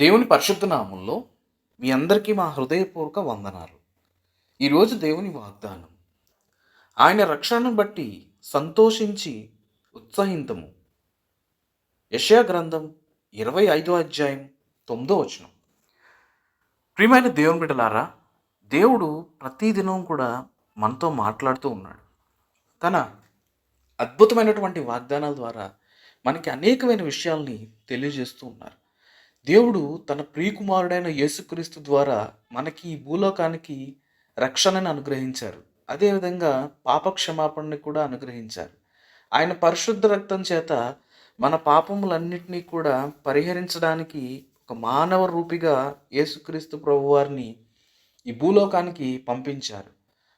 దేవుని పరిశుద్ధ నామంలో మీ అందరికీ మా హృదయపూర్వక వందనాలు. ఈరోజు దేవుని వాగ్దానం ఆయన రక్షణను బట్టి సంతోషించి ఉత్సహింతము. యెషయా గ్రంథం ఇరవై ఐదో అధ్యాయం తొమ్మిదో వచనం. ప్రియమైన దేవుని బిడ్డలారా దేవుడు ప్రతిదినం కూడా మనతో మాట్లాడుతూ ఉన్నాడు. తన అద్భుతమైనటువంటి వాగ్దానాల ద్వారా మనకి అనేకమైన విషయాల్ని తెలియజేస్తూ ఉన్నారు. దేవుడు తన ప్రియకుమారుడైన యేసుక్రీస్తు ద్వారా మనకి ఈ భూలోకానికి రక్షణను అనుగ్రహించారు. అదేవిధంగా పాప క్షమాపణని కూడా అనుగ్రహించారు. ఆయన పరిశుద్ధ రక్తం చేత మన పాపములన్నింటినీ కూడా పరిహరించడానికి ఒక మానవ రూపిగా యేసుక్రీస్తు ప్రభువారిని ఈ భూలోకానికి పంపించారు.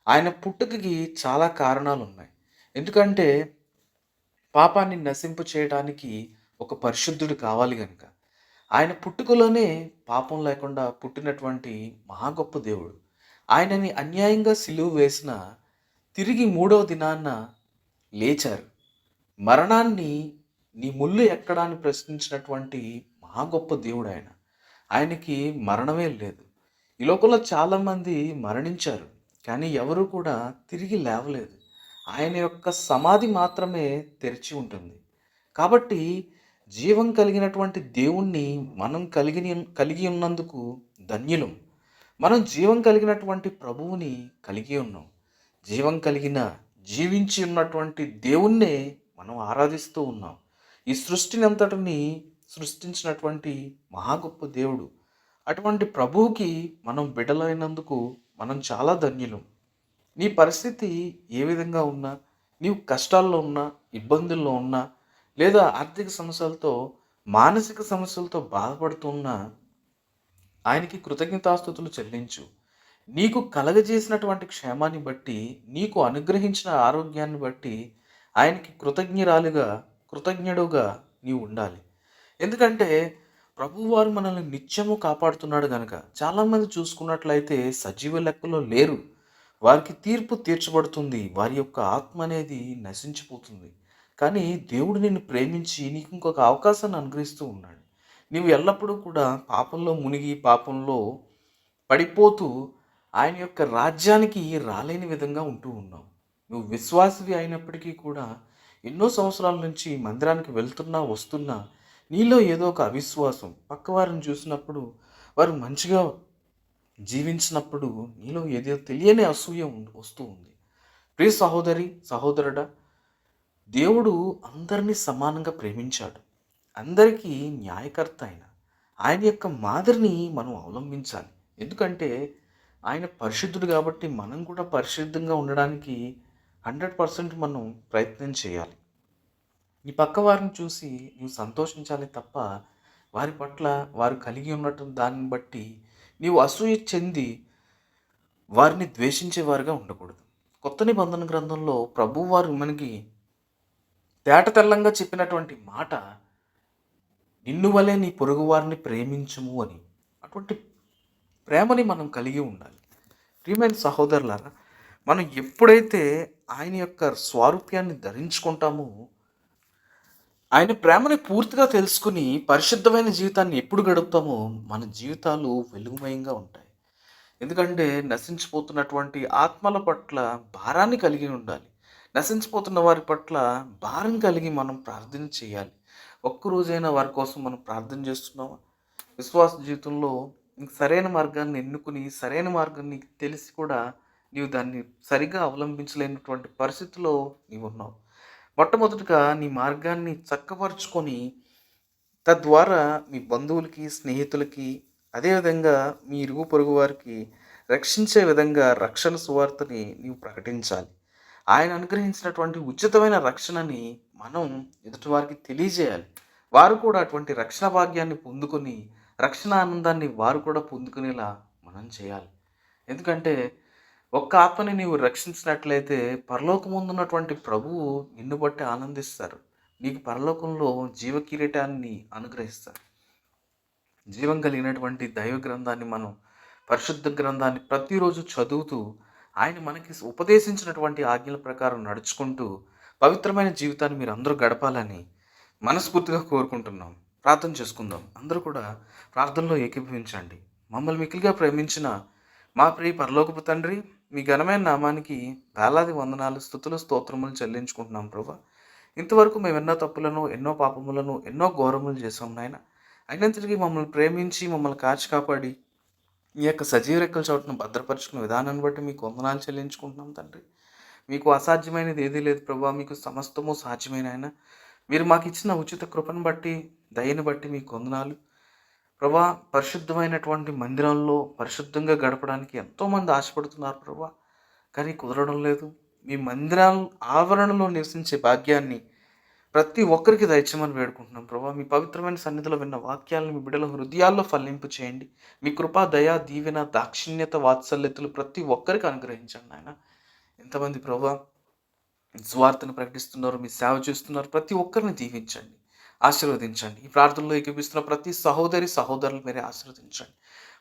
ఆయన పుట్టుకకి చాలా కారణాలు ఉన్నాయి ఎందుకంటే పాపాన్ని నశింపు చేయడానికి ఒక పరిశుద్ధుడు కావాలి కనుక ఆయన పుట్టుకలోనే పాపం లేకుండా పుట్టినటువంటి మహా గొప్ప దేవుడు. ఆయనని అన్యాయంగా సిలువు వేసిన తిరిగి మూడవ దినాన్న లేచారు. మరణాన్ని నీ ముళ్ళు ఎక్కడా అని ప్రశ్నించినటువంటి మహా గొప్ప దేవుడు ఆయన. ఆయనకి మరణమే లేదు. ఈ లోకంలో చాలామంది మరణించారు కానీ ఎవరు కూడా తిరిగి లేవలేదు. ఆయన యొక్క సమాధి మాత్రమే తెరిచి ఉంటుంది. కాబట్టి జీవం కలిగినటువంటి దేవుణ్ణి మనం కలిగి కలిగి ఉన్నందుకు ధన్యులం. మనం జీవం కలిగినటువంటి ప్రభువుని కలిగి ఉన్నాం. జీవం కలిగిన జీవించి ఉన్నటువంటి దేవుణ్ణే మనం ఆరాధిస్తూ ఉన్నాం. ఈ సృష్టిని అంతటిని సృష్టించినటువంటి మహా గొప్ప దేవుడు. అటువంటి ప్రభువుకి మనం బిడలైనందుకు మనం చాలా ధన్యులం. నీ పరిస్థితి ఏ విధంగా ఉన్నా నీవు కష్టాల్లో ఉన్నా ఇబ్బందుల్లో ఉన్నా లేదా ఆర్థిక సమస్యలతో మానసిక సమస్యలతో బాధపడుతున్న ఆయనకి కృతజ్ఞతాస్థుతులు చెల్లించు. నీకు కలగజేసినటువంటి క్షేమాన్ని బట్టి నీకు అనుగ్రహించిన ఆరోగ్యాన్ని బట్టి ఆయనకి కృతజ్ఞరాలుగా కృతజ్ఞుడుగా నీవు ఉండాలి. ఎందుకంటే ప్రభువారు మనల్ని నిత్యము కాపాడుతున్నాడు కనుక చాలామంది చూసుకున్నట్లయితే సజీవ లెక్కలో లేరు. వారికి తీర్పు తీర్చబడుతుంది. వారి యొక్క ఆత్మ అనేది నశించిపోతుంది. కానీ దేవుడు నిన్ను ప్రేమించి నీకు ఇంకొక అవకాశాన్ని అనుగ్రహిస్తూ ఉన్నాడు. నీవు ఎల్లప్పుడూ కూడా పాపంలో మునిగి పాపంలో పడిపోతూ ఆయన యొక్క రాజ్యానికి రాలేని విధంగా ఉంటూ ఉన్నావు. నువ్వు విశ్వాసవి అయినప్పటికీ కూడా ఎన్నో సంవత్సరాల నుంచి మందిరానికి వెళ్తున్నా వస్తున్నా నీలో ఏదో ఒక అవిశ్వాసం పక్కవారిని చూసినప్పుడు వారు మంచిగా జీవించినప్పుడు నీలో ఏదో తెలియని అసూయ ఉం- వస్తూ ఉంది. ప్రియ సహోదరి సహోదరుడా దేవుడు అందరినీ సమానంగా ప్రేమించాడు. అందరికీ న్యాయకర్త ఆయన ఆయన యొక్క మాదిరిని మనం అవలంబించాలి. ఎందుకంటే ఆయన పరిశుద్ధుడు కాబట్టి మనం కూడా పరిశుద్ధంగా ఉండడానికి హండ్రెడ్ పర్సెంట్ మనం ప్రయత్నం చేయాలి. నీ పక్క వారిని చూసి నువ్వు సంతోషించాలి తప్ప వారి పట్ల వారు కలిగి ఉన్నట్టు దాన్ని బట్టి నీవు అసూయ చెంది వారిని ద్వేషించేవారుగా ఉండకూడదు. కొత్త నిబంధన గ్రంథంలో ప్రభువు వారు మనకి తేట తెల్లంగా చెప్పినటువంటి మాట నిన్ను వలె నీ పొరుగు వారిని ప్రేమించుము అని. అటువంటి ప్రేమని మనం కలిగి ఉండాలి. ప్రియమైన సహోదరులారా మనం ఎప్పుడైతే ఆయన యొక్క స్వారూప్యాన్ని ధరించుకుంటామో ఆయన ప్రేమని పూర్తిగా తెలుసుకుని పరిశుద్ధమైన జీవితాన్ని ఎప్పుడు గడుపుతామో మన జీవితాలు వెలుగుమయంగా ఉంటాయి. ఎందుకంటే నశించిపోతున్నటువంటి ఆత్మల పట్ల భారాన్ని కలిగి ఉండాలి. నశించిపోతున్న వారి పట్ల భారం కలిగి మనం ప్రార్థన చేయాలి. ఒక్కరోజైనా వారి కోసం మనం ప్రార్థన చేస్తున్నామా? విశ్వాస జీవితంలో నీకు సరైన మార్గాన్ని ఎన్నుకుని సరైన మార్గాన్ని నీకు తెలిసి కూడా నీవు దాన్ని సరిగా అవలంబించలేనటువంటి పరిస్థితిలో నీవు ఉన్నావు. మొట్టమొదటిగా నీ మార్గాన్ని చక్కపరుచుకొని తద్వారా మీ బంధువులకి స్నేహితులకి అదేవిధంగా మీ ఇరుగు పొరుగు వారికి రక్షించే విధంగా రక్షణ సువార్తని నీవు ప్రకటించాలి. ఆయన అనుగ్రహించినటువంటి ఉచితమైన రక్షణని మనం ఎదుటివారికి తెలియజేయాలి. వారు కూడా అటువంటి రక్షణ భాగ్యాన్ని పొందుకొని రక్షణ ఆనందాన్ని వారు కూడా పొందుకునేలా మనం చేయాలి. ఎందుకంటే ఒక్క ఆత్మని నీవు రక్షించినట్లయితే పరలోకముందున్నటువంటి ప్రభువు నిన్ను బట్టి ఆనందిస్తారు. నీకు పరలోకంలో జీవ కిరీటాన్ని అనుగ్రహిస్తారు. జీవం కలిగినటువంటి దైవ గ్రంథాన్ని మనం పరిశుద్ధ గ్రంథాన్ని ప్రతిరోజు చదువుతూ ఆయన మనకి ఉపదేశించినటువంటి ఆజ్ఞల ప్రకారం నడుచుకుంటూ పవిత్రమైన జీవితాన్ని మీరు అందరూ గడపాలని మనస్ఫూర్తిగా కోరుకుంటున్నాం. ప్రార్థన చేసుకుందాం. అందరూ కూడా ప్రార్థనలో ఏకీభవించండి. మమ్మల్ని మిక్కిలిగా ప్రేమించిన మా ప్రియ పరలోకపు తండ్రి మీ ఘనమైన నామానికి వేలాది వందనాలు స్థుతులు స్తోత్రములు చెల్లించుకుంటున్నాం ప్రభా. ఇంతవరకు మేము ఎన్నో తప్పులను ఎన్నో పాపములను ఎన్నో ఘోరములు చేసాం నాయన. అయినంతటికీ మమ్మల్ని ప్రేమించి మమ్మల్ని కాచి కాపాడి ఈ యొక్క సజీవ రెక్కల చోటును భద్రపరుచుకున్న విధానాన్ని బట్టి మీకు వందనాలు చెల్లించుకుంటున్నాం తండ్రి. మీకు అసాధ్యమైనది ఏదీ లేదు ప్రభా. మీకు సమస్తము సాధ్యమైన ఆయన. మీరు మాకు ఇచ్చిన ఉచిత కృపను బట్టి దయని బట్టి మీకు వందనాలు. ప్రభా పరిశుద్ధమైనటువంటి మందిరంలో పరిశుద్ధంగా గడపడానికి ఎంతోమంది ఆశపడుతున్నారు ప్రభా. కానీ కుదరడం లేదు. మీ మందిరాల ఆవరణలో నివసించే భాగ్యాన్ని ప్రతి ఒక్కరికి దయచేయమని వేడుకుంటున్నాం ప్రభా. మీ పవిత్రమైన సన్నిధిలో విన్న వాక్యాలను మీ బిడ్డల హృదయాల్లో ఫలింపు చేయండి. మీ కృపా దయా దీవెన దాక్షిణ్యత వాత్సల్యతలు ప్రతి ఒక్కరికి అనుగ్రహించండి ఆయన ఎంతమంది ప్రభా స్వార్థను ప్రకటిస్తున్నారు మీ సేవ చేస్తున్నారు. ప్రతి ఒక్కరిని దీవించండి ఆశీర్వదించండి. ఈ ప్రార్థనలో ఏకీపిస్తున్న ప్రతి సహోదరి సహోదరులు మీరే ఆశీర్వదించండి.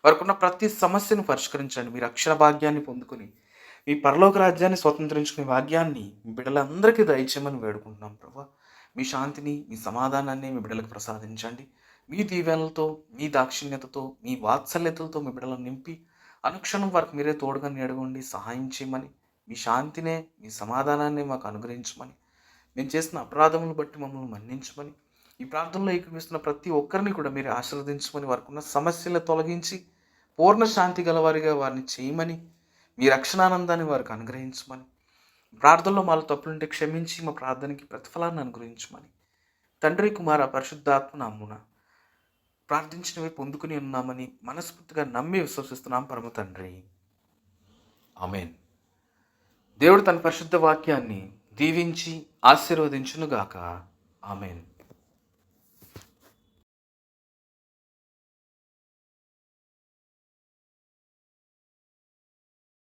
వారికున్న ప్రతి సమస్యను పరిష్కరించండి. మీ రక్షణ భాగ్యాన్ని పొందుకొని మీ పరలోక రాజ్యాన్ని స్వతంత్రించుకునే భాగ్యాన్ని మీ బిడ్డలందరికీ దయచేయమని వేడుకుంటున్నాం ప్రభా. మీ శాంతిని మీ సమాధానాన్ని మీ బిడ్డలకు ప్రసాదించండి. మీ దీవెనలతో మీ దాక్షిణ్యతతో మీ వాత్సల్యతలతో మీ బిడ్డలను నింపి అనుక్షణం వారికి మీరే తోడుగా నీడగండి సహాయం చేయమని మీ శాంతినే మీ సమాధానాన్ని మాకు అనుగ్రహించమని మేము చేసిన అపరాధములను బట్టి మమ్మల్ని మన్నించమని ఈ ప్రాంతంలో ఏకీపిస్తున్న ప్రతి ఒక్కరిని కూడా మీరు ఆశీర్వదించమని వారికి ఉన్న సమస్యలను తొలగించి పూర్ణ శాంతి గలవారిగా వారిని చేయమని మీ రక్షణానందాన్ని వారికి అనుగ్రహించమని ప్రార్థనలో మాలో తప్పులుంటే క్షమించి మా ప్రార్థనకి ప్రతిఫలాన్ని అనుగ్రహించమని. తండ్రి కుమార పరిశుద్ధాత్మ నామున ప్రార్థించినవి పొందుకుని ఉన్నామని మనస్ఫూర్తిగా నమ్మి విశ్వసిస్తున్నాం పరమ తండ్రి. ఆమెన్. దేవుడు తన పరిశుద్ధ వాక్యాన్ని దీవించి ఆశీర్వదించునుగాక. ఆమెన్.